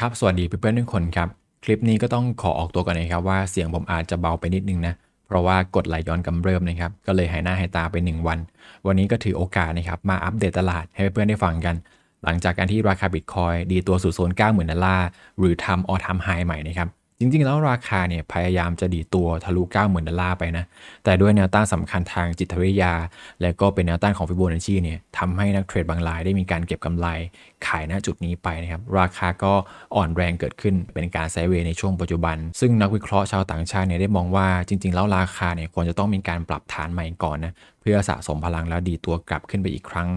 ครับสวัสดีเพื่อนๆทุกคนครับ คลิปนี้ก็ต้องขอออกตัวก่อนนะครับว่าเสียงผมอาจจะเบาไปนิดนึงนะเพราะว่ากดไหลย้อนกำเริบนะครับก็เลยหายหน้าหายตาไป 1 วัน วันนี้ก็ถือโอกาสนะครับมาอัปเดตตลาดให้เพื่อนๆได้ฟังกัน หลังจากการที่ราคาบิตคอยดีตัวสู่โซน90,000ดอลลาร์หรือทำออทำไฮใหม่นะครับ จริงๆ แล้วราคาเนี่ยพยายามจะดีตัวทะลุ 90,000 ดอลลาร์ไปนะ แต่ด้วยแนวต้านสำคัญทางจิตวิทยา และก็เป็นแนวต้านของฟิโบนัชชีเนี่ยทำให้นักเทรดบางรายได้มีการเก็บกำไรขายณจุดนี้ไปนะครับ ราคาก็อ่อนแรงเกิดขึ้นเป็นการไซเวย์ในช่วงปัจจุบัน ซึ่งนักวิเคราะห์ชาวต่างชาติเนี่ยได้มองว่าจริง ๆ แล้วราคาเนี่ยควรจะต้องมีการปรับฐานใหม่ก่อนนะเพื่อสะสมพลังแล้วดีตัวกลับขึ้นไปอีกครั้ง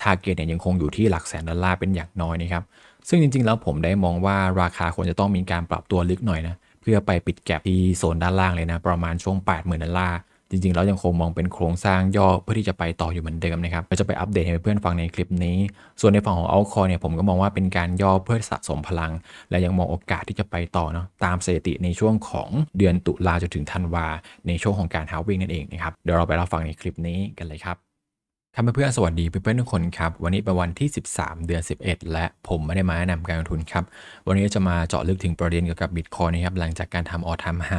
ทาร์เก็ตเนี่ยยังคงอยู่ที่หลักแสนดอลลาร์เป็นอย่างน้อยนะครับ ซึ่งจริง ๆ แล้วผมได้มองว่าราคาควรจะต้องมีการปรับตัวลึกหน่อยนะ เพื่อไปปิดแก็บที่โซนด้านล่างเลยนะ ประมาณช่วง 80,000ดอลลาร์จริง ๆ แล้วยังคงมองเป็นโครงสร้างย่อเพื่อที่จะไปต่ออยู่เหมือนเดิมนะครับเราจะไปอัปเดตให้เพื่อนฟังในคลิปนี้ ส่วนในฝั่งของเอาคอเนี่ยผมก็มองว่าเป็นการย่อเพื่อสะสมพลัง และยังมองโอกาสที่จะไปต่อเนาะตามสถิติในช่วงของเดือนตุลาจนถึงธันวาในช่วงของการฮาวิ่งนั่นเองนะครับเดี๋ยวเราไปรับฟังในคลิปนี้กันเลยครับ ทำเพื่อนๆสวัสดีเพื่อนๆทุกคนครับ วันนี้เป็นวันที่ 13 เดือน 11 และผมไม่ได้มาแนะนำการลงทุนครับ วันนี้จะมาเจาะลึกถึงประเด็นเกี่ยวกับบิตคอยนะครับหลังจากการทำออทามไฮ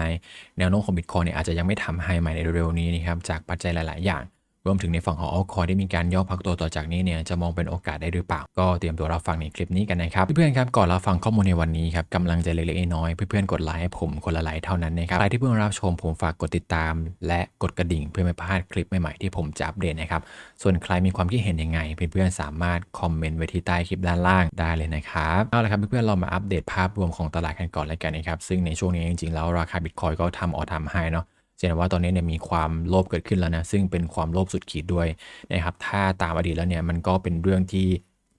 แนวโน้มของบิตคอยเนี่ยอาจจะยังไม่ทำไฮใหม่ในเร็วๆนี้นะครับจากปัจจัยหลาย ๆ อย่าง รวมถึงในฝั่งของ altcoin ได้มีการย่อพักตัวต่อจากนี้เนี่ยจะมองเป็นโอกาสได้หรือเปล่า ก็เตรียมตัวรับฟังในคลิปนี้กันนะครับเพื่อนๆครับก่อนรับฟังข้อมูลในวันนี้ครับกำลังใจเล็กๆน้อยเพื่อนๆกดไลค์ให้ผมคนละไลค์เท่านั้นนะครับใครที่เพิ่งรับชมผมฝากกดติดตาม และกดกระดิ่งเพื่อไม่พลาดคลิปใหม่ๆที่ผมจะอัปเดตนะครับส่วนใครมีความคิดเห็นยังไงเพื่อนๆสามารถคอมเมนต์ไว้ที่ใต้คลิปด้านล่างได้เลยนะครับเอาละครับเพื่อนๆเรามาอัปเดตภาพรวมของตลาดกันก่อนเลยกันนะครับซึ่งในช่วงนี้จริงๆแล้วราคาบิตคอยก็ทำออทำไฮเนาะ เห็นว่าตอนนี้เนี่ยมีความโลภเกิดขึ้นแล้วนะซึ่งเป็นความโลภสุดขีดด้วยนะครับถ้าตามอดีตแล้วเนี่ยมันก็เป็นเรื่องที่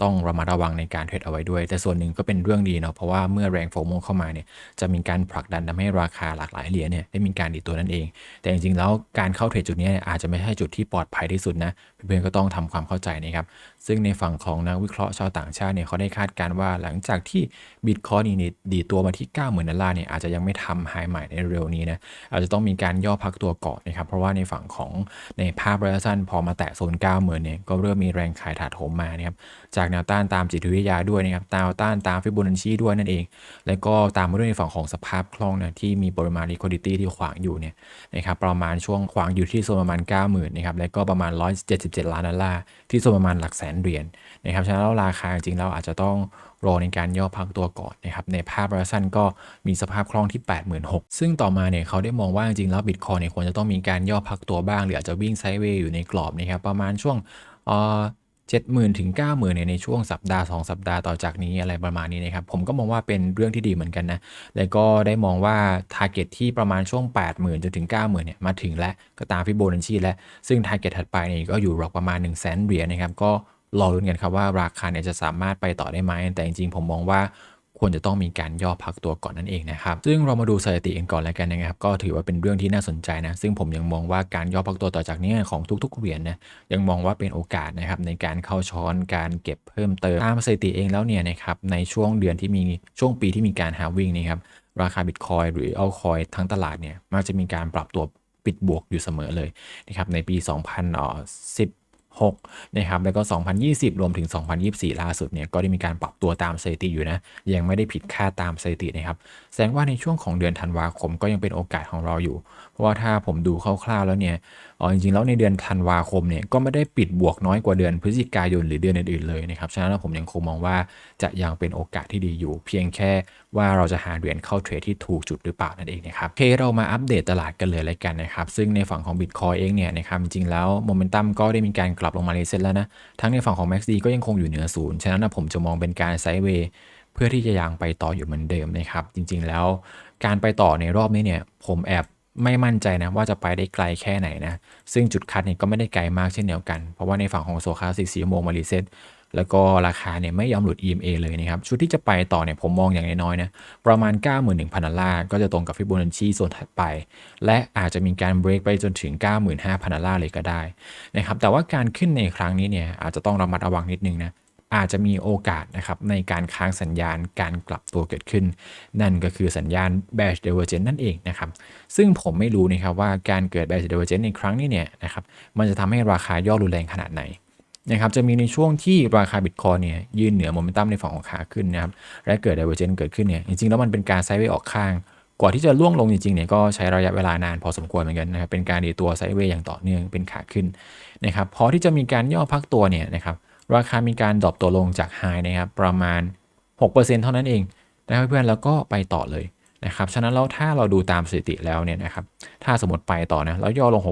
ต้องระมัดระวังในการเทรดเอาไว้ด้วย แต่ส่วนหนึ่งก็เป็นเรื่องดีเนาะเพราะว่าเมื่อแรงโฟโมเข้ามาเนี่ยจะมีการผลักดันทำให้ราคาหลากหลายเหรียญเนี่ยได้มีการดีตัวนั่นเอง แต่จริงๆแล้วการเข้าเทรดจุดนี้อาจจะไม่ใช่จุดที่ปลอดภัยที่สุดนะเพื่อนๆก็ต้องทำความเข้าใจนะครับซึ่งในฝั่งของนักวิเคราะห์ชาวต่างชาติเนี่ยเขาได้คาดการณ์ว่าหลังจากที่บิตคอยนี่ดีตัวมาที่ 90,000ดอลลาร์เนี่ยอาจจะยังไม่ทำไฮใหม่ในเร็วนี้นะอาจจะต้องมีการย่อพักตัวก่อนนะครับเพราะว่าในฝั่งของในภาพระยะสั้นพอมาแตะโซน 90,000เนี่ยก็เริ่มมีแรงขายถาโถมมานะครับจากแนวต้านตามจิตวิทยาด้วยนะครับแนวต้านตามฟิโบนัชชีด้วยนั่นเอง แล้วก็ตามมาด้วยในฝั่งของสภาพคล่องนะที่มีปริมาณ liquidity ที่ขวางอยู่เนี่ยนะครับประมาณช่วงขวางอยู่ที่โซนประมาณ 90,000นะครับแล้วก็ประมาณ 177 ล้านดอลลาร์ที่โซนประมาณหลักแสนเหรียญนะครับฉะนั้นแล้วราคาจริงๆแล้วอาจจะต้องรอในการย่อพักตัวก่อนนะครับในภาพระยะสั้นก็มีสภาพคล่องที่ 86,000 ซึ่งต่อมาเนี่ยเขาได้มองว่าจริงๆแล้วบิตคอยเนี่ยควรจะต้องมีการย่อพักตัวบ้าง หรืออาจจะวิ่งไซด์เวย์อยู่ในกรอบนะครับประมาณช่วงเอ่อ 70,000ถึง90,000เนี่ยในช่วงสัปดาห์ 2 สัปดาห์ต่อจากนี้อะไรประมาณนี้นะครับ ผมก็มองว่าเป็นเรื่องที่ดีเหมือนกันนะ แล้วก็ได้มองว่า t a r g e t ที่ประมาณช่วง 80,000จนถึง 90,000เนี่ยมาถึงแล้วก็ตามฟิโบนัชชีแล้ว ซึ่ง t a r g e t ถัดไปเนี่ยก็อยู่รอกประมาณ 1 0 0 0 0แสนเหรียญนะครับก็รอรุ้นกันครับว่าราคาเนี่ยจะสามารถไปต่อได้ไหมแต่จริงๆผมมองว่า ควรจะต้องมีการย่อพักตัวก่อนนั่นเองนะครับ ซึ่งเรามาดูสถิติกันก่อนแล้วกันนะครับ ก็ถือว่าเป็นเรื่องที่น่าสนใจนะ ซึ่งผมยังมองว่าการย่อพักตัวต่อจากนี้ของทุก ๆ เหรียญนะยังมองว่าเป็นโอกาสนะครับในการเข้าช้อนการเก็บเพิ่มเติมตามสถิติเองแล้วเนี่ยนะครับในช่วงเดือนที่มีช่วงปีที่มีการฮาวิ่งนี่ครับราคาบิตคอยหรือเอาคอยทั้งตลาดเนี่ยมักจะมีการปรับตัวปิดบวกอยู่เสมอเลยนะครับในปี 2010 6 นะครับ แล้วก็ 2020 รวมถึง 2024 ล่าสุดเนี่ย ก็ได้มีการปรับตัวตามสถิติอยู่นะ ยังไม่ได้ผิดคาดตามสถิตินะครับ แสดงว่าในช่วงของเดือนธันวาคมก็ยังเป็นโอกาสของเราอยู่ ว่าถ้าผมดูคร่าวๆแล้วเนี่ยอ๋อจริงๆแล้วในเดือนธันวาคมเนี่ยก็ไม่ได้ปิดบวกน้อยกว่าเดือนพฤศจิกายนหรือเดือนอื่นๆเลยนะครับฉะนั้นผมยังคงมองว่าจะยังเป็นโอกาสที่ดีอยู่ เพียงแค่ว่าเราจะหาเหรียญเข้าเทรดที่ถูกจุดหรือเปล่านั่นเองนะครับเคเรามาอัปเดตตลาดกันเลยเลยกันนะครับซึ่งในฝั่งของ Bitcoin เองเนี่ยนะครับจริงๆแล้วโมเมนตัมก็ได้มีการกลับลงมาเลเซตแล้วนะทั้งในฝั่งของ MACD ก็ยังคงอยู่เหนือศูนย์ฉะนั้นผมจะมองเป็นการไซด์เวย์เพื่อที่จะยังไปต่ออยู่เหมือนเดิมนะครับจริงๆแล้วการไปต่อในรอบนี้เนี่ยผมแอบ ไม่มั่นใจนะว่าจะไปได้ไกลแค่ไหนนะ ซึ่งจุดคัดเนี่ยก็ไม่ได้ไกลมากเช่นเดียวกัน เพราะว่าในฝั่งของโซคาสิกสีโมงมารีเซตแล้วก็ราคาเนี่ยไม่ยอมหลุด EMA เลยนะครับ ชุดที่จะไปต่อเนี่ยผมมองอย่างน้อยๆนะ ประมาณ 91,000 ดอลลาร์ ก็จะตรงกับฟิโบนัชชีส่วนถัดไป และอาจจะมีการเบรกไปจนถึง 95,000 ดอลลาร์เลยก็ได้นะครับ แต่ว่าการขึ้นในครั้งนี้เนี่ยอาจจะต้องระมัดระวังนิดนึงนะ อาจจะมีโอกาสนะครับในการค้างสัญญาณการกลับตัวเกิดขึ้น นั่นก็คือสัญญาณ bearish divergence นั่นเองนะครับซึ่งผมไม่รู้นะครับว่าการเกิด bearish divergence ในครั้งนี้เนี่ยนะครับมันจะทำให้ราคาย่อรุนแรงขนาดไหนนะครับจะมีในช่วงที่ราคาบิตคอยเนี่ยยืนเหนือโมเมนตัมในฝั่งของขาขึ้นนะครับและเกิด d ด v e r g e n c e เกิดขึ้นเนี่ยจริงๆแล้วมันเป็นการไซด์เวย์ออกข้างกว่าที่จะล่วงลงจริงๆเนี่ยก็ใช้ระยะเวลานานพอสมควรเหมือนกันนะครับเป็นการดีตัวไซด์เวย์อย่างต่อเนื่องเป็นขาขึ้นนะครับพอที่จะมีการย่อพักตัวเนี่ยนะครับ ราคามีการดรอปตัวลงจากไฮนะครับประมาณ 6%เท่านั้นเองนะครับเพื่อนๆแล้วก็ไปต่อเลยนะครับฉะนั้นแล้วถ้าเราดูตามสถิติแล้วเนี่ยนะครับถ้าสมมติไปต่อนะแล้วย่อลง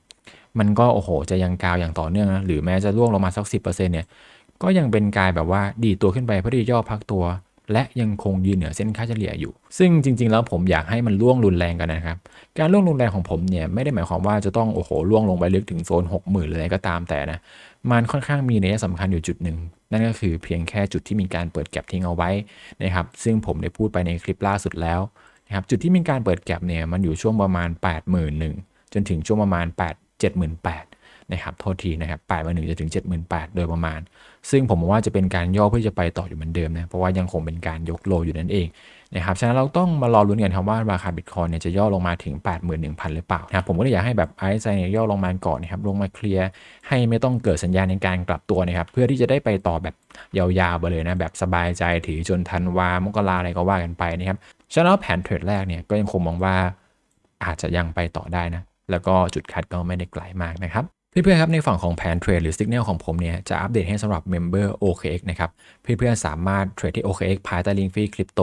6%มันก็โอ้โหจะยังกาวอย่างต่อเนื่องนะหรือแม้จะร่วงลงมาสัก 10%เนี่ยก็ยังเป็นกายแบบว่าดีตัวขึ้นไปเพื่อที่ย่อพักตัว และยังคงยืนเหนือเส้นค่าเฉลี่ยอยู่ ซึ่งจริง ๆ แล้วผมอยากให้มันล่วงรุนแรงกันนะครับ การล่วงรุนแรงของผมเนี่ยไม่ได้หมายความว่าจะต้องโอ้โหล่วงลงไปลึกถึงโซน 60,000หรืออะไรก็ตามแต่นะ มันค่อนข้างมีนัยสำคัญอยู่จุดหนึ่ง นั่นก็คือเพียงแค่จุดที่มีการเปิดแก็บทิ้งเอาไว้นะครับซึ่งผมได้พูดไปในคลิปล่าสุดแล้วนะครับจุดที่มีการเปิดแก็บเนี่ยมันอยู่ช่วงประมาณ 81,000จนถึงช่วงประมาณ8 78,000 นะครับโทษทีนะครับ8 1 0 0จะถึง78,000โดยประมาณ ซึ่งผมว่าจะเป็นการย่อเพื่อจะไปต่ออยู่เหมือนเดิมนะเพราะว่ายังคงเป็นการยกโลอยู่นั่นเองนะครับฉะนั้นเราต้องมารอลุ้นกันครับว่าราคาบิตคอยเนี่ยจะย่อลงมาถึง 81,000 หรือเปล่านะครับผมก็เลยอยากให้แบบไอซ์ไซเนี่ยย่อลงมาก่อนนะครับลงมาเคลียร์ให้ไม่ต้องเกิดสัญญาณในการกลับตัวนะครับเพื่อที่จะได้ไปต่อแบบยาวๆไปเลยนะแบบสบายใจถือจนธันวามกราอะไรก็ว่ากันไปนะครับฉะนั้นแล้วแผนเทรดแรกเนี่ยก็ยังคงมองว่าอาจจะยังไปต่อได้นะแล้วก็จุดคัดก็ไม่ได้ไกลมากนะครับ เพื่อนๆครับในฝั่งของแผนเทรดหรือ Signal ของผมเนี่ยจะอัปเดตให้สำหรับ Member OKX นะครับเพื่อนๆสามารถเทรดที่ OKX ภายใต้ลิงก์ฟรีคริปโต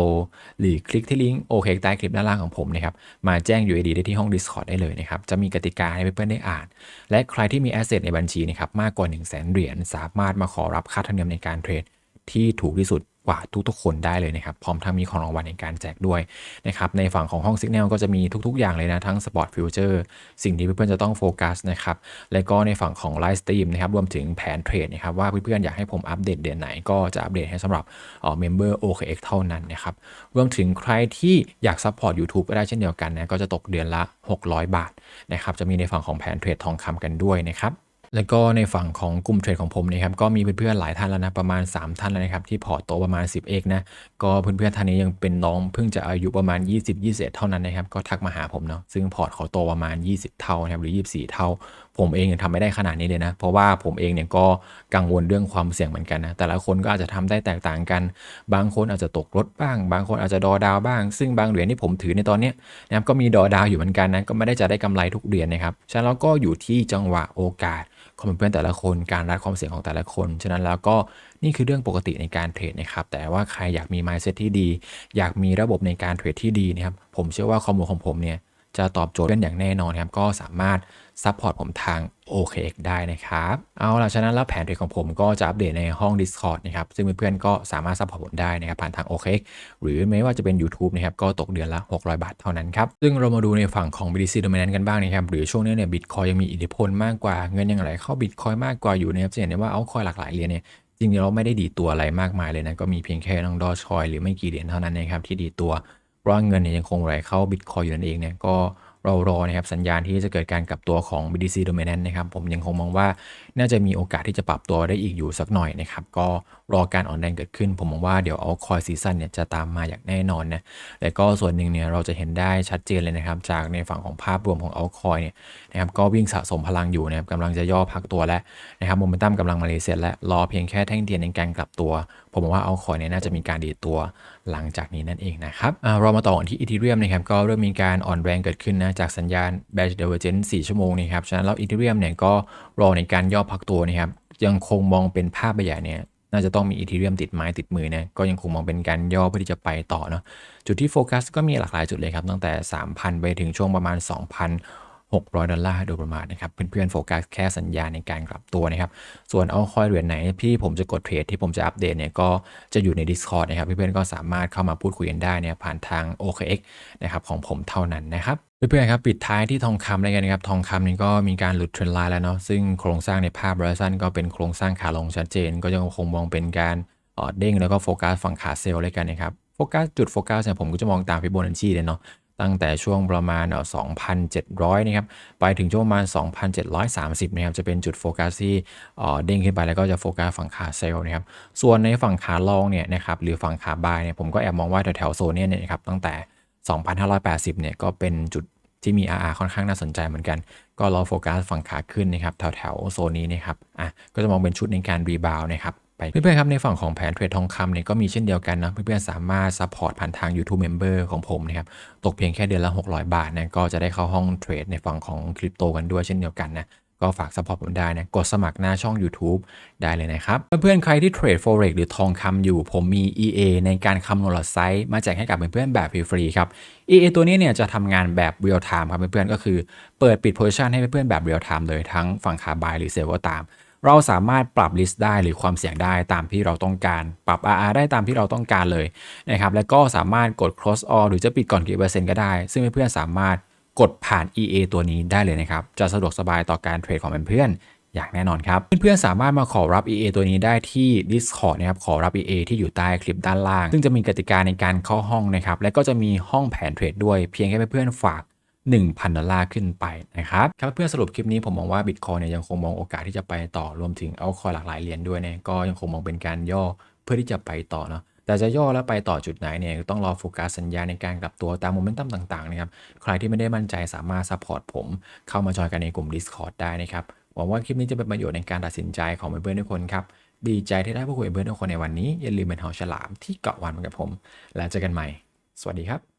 หรือคลิกที่ลิงก์ OKX ใต้คลิปด้านล่างของผมนะครับมาแจ้ง UID ได้ที่ห้อง Discord ได้เลยนะครับจะมีกติกาให้เพื่อนๆได้อ่าน และใครที่มี Asset ในบัญชีนะครับมากกว่า 1 0 0 0 0แเหรียญสามารถมาขอรับค่าธรรมเนียมในการเทรดที่ถูกที่สุด กว่าทุกๆคนได้เลยนะครับ พร้อมทั้งมีของรางวัลในการแจกด้วยนะครับ ในฝั่งของห้อง Signal ก็จะมีทุกๆ อย่างเลยนะ ทั้ง Sport Future สิ่งที่เพื่อนๆจะต้องโฟกัสนะครับ และก็ในฝั่งของไลฟ์สตรีมนะครับ รวมถึงแผนเทรดนะครับว่าเพื่อนๆอยากให้ผมอัปเดตเดือนไหน ก็จะอัปเดตให้สำหรับเมมเบอร์ OKX เท่านั้นนะครับ รวมถึงใครที่อยากซัพพอร์ต YouTube ก็ได้เช่นเดียวกันนะ ก็จะตกเดือนละ 600 บาทนะครับ จะมีในฝั่งของแผนเทรดทองคำกันด้วยนะครับ แล้วก็ในฝั่งของกลุ่มเทรดของผมนะครับก็มีเพื่อนๆหลายท่านแล้วนะประมาณ 3 ท่านแล้วนะครับที่พอร์ตโตประมาณ 10 เอกนะก็เพื่อนๆท่านนี้ยังเป็นน้องเพิ่งจะอายุประมาณ 20 21 เท่านั้นนะครับก็ทักมาหาผมเนาะซึ่งพอร์ตเขาโตประมาณ 20 เท่านะครับหรือ 24 เท่าผมเองยังทำไม่ได้ขนาดนี้เลยนะ เพราะว่าผมเองเนี่ยก็กังวลเรื่องความเสี่ยงเหมือนกันนะ แต่ละคนก็อาจจะทำได้แตกต่างกัน บางคนอาจจะตกรถบ้าง บางคนอาจจะดอดาวบ้าง ซึ่งบางเหรียญที่ผมถือในตอนนี้นะครับก็มีดอดาวอยู่เหมือนกันนะ ก็ไม่ได้จะได้กำไรทุกเหรียญนะครับ ฉะนั้นแล้วก็อยู่ที่จังหวะโอกาสของเพื่อนแต่ละคน การรัดความเสี่ยงของแต่ละคน ฉะนั้นแล้วก็นี่คือเรื่องปกติในการเทรดนะครับ แต่ว่าใครอยากมี mindset ที่ดี อยากมีระบบในการเทรดที่ดีนะครับ ผมเชื่อว่าข้อมูลของผมเนี่ย จะตอบโจทย์เป็นอย่างแน่นอนครับ ก็สามารถซัพพอร์ตผมทาง OKX ได้นะครับ เอาล่ะฉะนั้นแล้วแผนเทรดของผมก็จะอัปเดตในห้อง Discord นะครับ ซึ่งเพื่อนๆก็สามารถซัพพอร์ตผมได้นะครับ ผ่านทาง OKX หรือไม่ว่าจะเป็น YouTube นะครับ ก็ตกเดือนละ 600 บาทเท่านั้นครับ ซึ่งเรามาดูในฝั่งของ BTC Dominant กันบ้างนะครับ หรือช่วงนี้เนี่ย Bitcoin ยังมีอิทธิพลมากกว่าเงินยังไหลเข้า Bitcoin มากกว่าอยู่นะครับจะเห็นได้ว่าเอาคอยหลากหลายเหรียญเนี่ยจริงๆเราไม่ได้ดีตัวอะไรมากมายเลยนะก็มีเพียงแค่น้องดอชคอยหรือไม่กี่เหรียญเท่านั้นนะครับที่ดีตัว เพราะเงินเนี่ยยังคงไหลเข้าบิตคอยอยู่นั่นเองเนี่ยก็เรารอนะครับสัญญาณที่จะเกิดการกลับตัวของ BTC Dominant นะครับผมยังคงมองว่าน่าจะมีโอกาสที่จะปรับตัวได้อีกอยู่สักหน่อยนะครับ ก็รอการอ่อนแรงเกิดขึ้น ผมมองว่าเดี๋ยวเอาคอยซีซันเนี่ยจะตามมาอย่างแน่นอนนะและก็ส่วนหนึ่งเนี่ยเราจะเห็นได้ชัดเจนเลยนะครับ จากในฝั่งของภาพรวมของเอาคอยเนี่ยนะครับก็วิ่งสะสมพลังอยู่นะครับกำลังจะย่อพักตัวแล้วนะครับโมเมนตัมกำลังมาเลเซียและรอเพียงแค่แท่งเทียนในการกลับตัว ผมมองว่าเอาคอยเนี่ยน่าจะมีการดีตัวหลังจากนี้นั่นเองนะครับเรามาต่อที่อีทีเรียมนะครับก็เริ่มมีการอ่อนแรงเกิดขึ้นนะจากสัญญาณ Batch Divergence 4ชั่วโมงนี่ครับฉะนั้นแล้วอีทีเรียมเนี่ยก็รอในการย่อพักตัวนะครับยังคงมองเป็นภาพใหญ่เนี่ยน่าจะต้องมีอีทีเรียมติดไม้ติดมือนะก็ยังคงมองเป็นการย่อเพื่อที่จะไปต่อเนาะจุดที่โฟกัสก็มีหลากหลายจุดเลยครับตั้งแต่ 3,000 ไปถึงช่วงประมาณ 600 ดอลลาร์โดยประมาณนะครับ เพื่อนๆโฟกัสแค่สัญญาในการกลับตัวนะครับ ส่วนเอาคอยเหรียญไหนที่ผมจะกดเทรดที่ผมจะอัปเดตเนี่ยก็จะอยู่ใน Discord นะครับ เพื่อนๆก็สามารถเข้ามาพูดคุยกันได้เนี่ยผ่านทาง OKX นะครับของผมเท่านั้นนะครับเพื่อนๆครับปิดท้ายที่ทองคำเลยกันนะครับทองคำนี่ก็มีการหลุดเทรนไลน์แล้วเนาะซึ่งโครงสร้างในภาพระยะสั้นก็เป็นโครงสร้างขาลงชัดเจน ก็ยังคงมองเป็นการเด้งแล้วก็โฟกัสฝั่งขาเซลล์เลยกันนะครับโฟกัสจุดโฟกัสเนี่ยผมก็จะมองตามฟิโบนัชชีเลยเนาะ ตั้งแต่ช่วงประมาณ2,700 นะครับ ไปถึงช่วงประมาณ 2,730 นะครับ จะเป็นจุดโฟกัสที่เด้งขึ้นไปแล้วก็จะโฟกัสฝั่งขาเซลล์นะครับ ส่วนในฝั่งขาลองเนี่ยนะครับ หรือฝั่งขาบายเนี่ย ผมก็แอบมองว่าแถวๆโซนนี้เนี่ยนะครับ ตั้งแต่ 2,580 เนี่ย ก็เป็นจุดที่มี RR ค่อนข้างน่าสนใจเหมือนกัน ก็รอโฟกัสฝั่งขาขึ้นนะครับ แถวแถวโซนนี้นะครับ อะ ก็จะมองเป็นชุดในการรีบาวนะครับ ไปเพื่อนๆครับในฝั่งของแผนเทรดทองคำเนี่ยก็มีเช่นเดียวกันนะ เพื่อนๆสามารถซัพพอร์ตผ่านทาง YouTube Member ของผมนะครับ ตกเพียงแค่เดือนละ 600 บาทนะก็จะได้เข้าห้องเทรดในฝั่งของคริปโตกันด้วยเช่นเดียวกันนะก็ฝากซัพพอร์ตผมได้นะ กดสมัครหน้าช่อง YouTube ได้เลยนะครับ เพื่อนๆ ใครที่เทรด Forex หรือทองคำอยู่ ผมมี EA ในการคำนวณหลอดไซส์มาแจกให้กับเพื่อนๆ แบบฟรีๆครับ EA ตัวนี้เนี่ยจะทำงานแบบ real time ครับเพื่อนๆ ก็คือเปิดปิด position ให้เพื่อนๆ แบบ real time เลยทั้งฝั่งขา buy หรือ sell ก็ตาม เราสามารถปรับ list ได้หรือความเสี่ยงได้ตามที่เราต้องการ ปรับ RR ได้ตามที่เราต้องการเลยนะครับแล้วก็สามารถกด cross all หรือจะปิดก่อนกี่เปอร์เซ็นต์ก็ได้ ซึ่งเพื่อนๆสามารถกดผ่าน EA ตัวนี้ได้เลยนะครับ จะสะดวกสบายต่อการเทรดของเพื่อนๆอย่างแน่นอนครับ เพื่อนๆสามารถมาขอรับ EA ตัวนี้ได้ที่ Discord นะครับ ขอรับ EA ที่อยู่ใต้คลิปด้านล่าง ซึ่งจะมีกติกาในการเข้าห้องนะครับ และก็จะมีห้องแผนเทรดด้วย เพียงแค่เพื่อนๆฝาก 1,000 ดอลลาร์ขึ้นไปนะครับครับเพื่อนสรุปคลิปนี้ผมมองว่า Bitcoin เนี่ยยังคงมองโอกาสที่จะไปต่อรวมถึงเอาคอยหลากหลายเหรียญด้วยเนี่ยก็ยังคงมองเป็นการย่อเพื่อที่จะไปต่อเนาะแต่จะย่อแล้วไปต่อจุดไหนเนี่ยต้องรอโฟกัสสัญญาในการกลับตัวตามโมเมนตัมต่างๆนะครับใครที่ไม่ได้มั่นใจสามารถซัพพอร์ตผม เข้ามาจอยกันในกลุ่ม Discord ได้นะครับหวังว่าคลิปนี้จะเป็นประโยชน์ในการตัดสินใจของเพื่อนๆทุกคนครับดีใจที่ได้พูดคุยกับเพื่อนทุกคนในวันนี้อย่าลืมเป็นหอฉลามที่เกาะวันเหมือนกับผม แล้วเจอกันใหม่ สวัสดีครับ